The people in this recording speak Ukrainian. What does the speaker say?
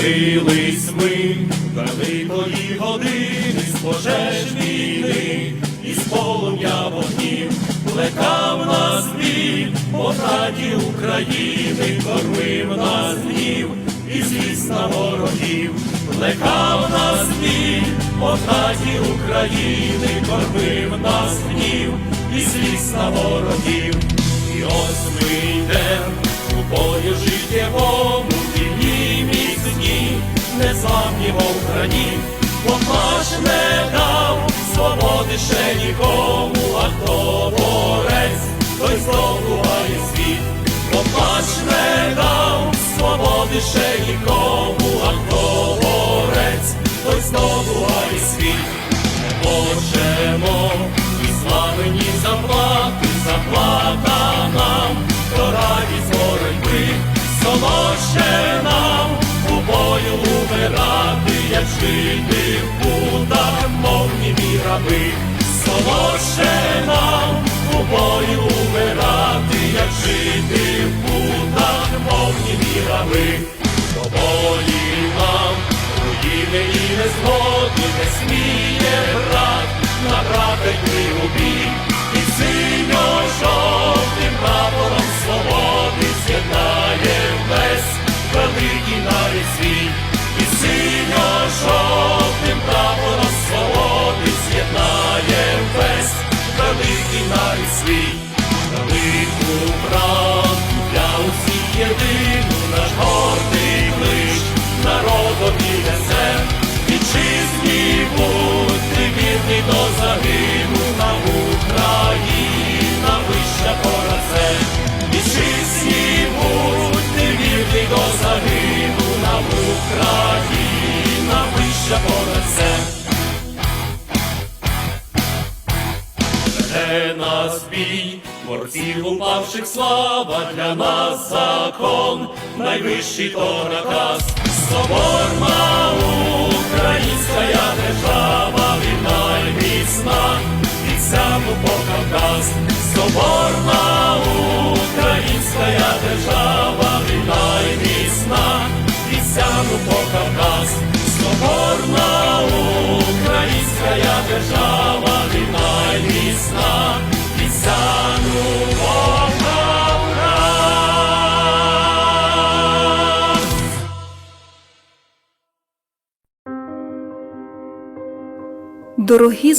Народились ми великої години з пожеж війни, і з полум'я вогнів. Плекав нас біль, по хаті України кормив нас гнів, і злість на ворогів, плекав нас біль, по хаті України кормив нас гнів, і злість на ворогів, і ось ми йдем бо наш не дав свободи ще нікому, а хто борець, той здобуває світ, бо не дав свободи ще нікому, а хто борець, той здобуває світ. Не можемо жити в мовні мов німі раби, солодше нам у бою умирати, як жити в путах, мов німі раби, до болі нам руїни і незгоди не сміє брат, на брата і синьо-жовтим прапором свободи з'єднає весь великий нарід свій, велику правду для усіх єдину наш гордий клич, народові несе, вітчизні будь ти до загину на Україна вища пораце, Веде нас бій, борців упавших слава для нас закон, найвищий то наказ, соборна українська держава, вільна й міцна, від сяду по Кавказ, соборна українська держава, вільна й міцна, від сяду по Кавказ, соборна українська держава, вільна й міцна, від сяду по Дорогі